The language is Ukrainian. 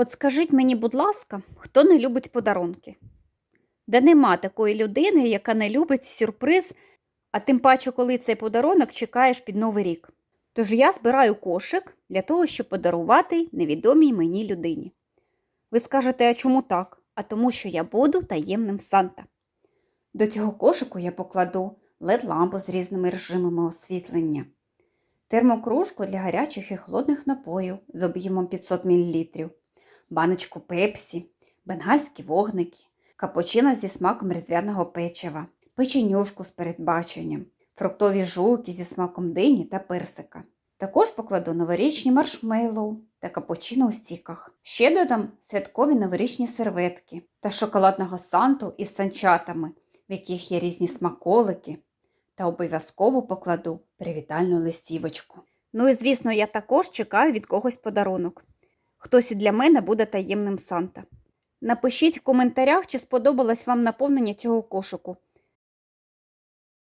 От скажіть мені, будь ласка, хто не любить подарунки? Де нема такої людини, яка не любить сюрприз, а тим паче, коли цей подарунок чекаєш під Новий рік. Тож я збираю кошик для того, щоб подарувати невідомій мені людині. Ви скажете, а чому так? А тому, що я буду таємним Санта. До цього кошику я покладу LED-лампу з різними режимами освітлення, термокружку для гарячих і холодних напоїв з об'ємом 500 мл, баночку пепсі, бенгальські вогники, капучино зі смаком різдвяного печива, печенюшку з передбаченням, фруктові жуки зі смаком дині та персика. Також покладу новорічні маршмеллоу та капучино у стіках. Ще додам святкові новорічні серветки та шоколадного санту із санчатами, в яких є різні смаколики, та обов'язково покладу привітальну листівочку. Ну і звісно, я також чекаю від когось подарунок. Хтось і для мене буде таємним Санта. Напишіть в коментарях, чи сподобалось вам наповнення цього кошику.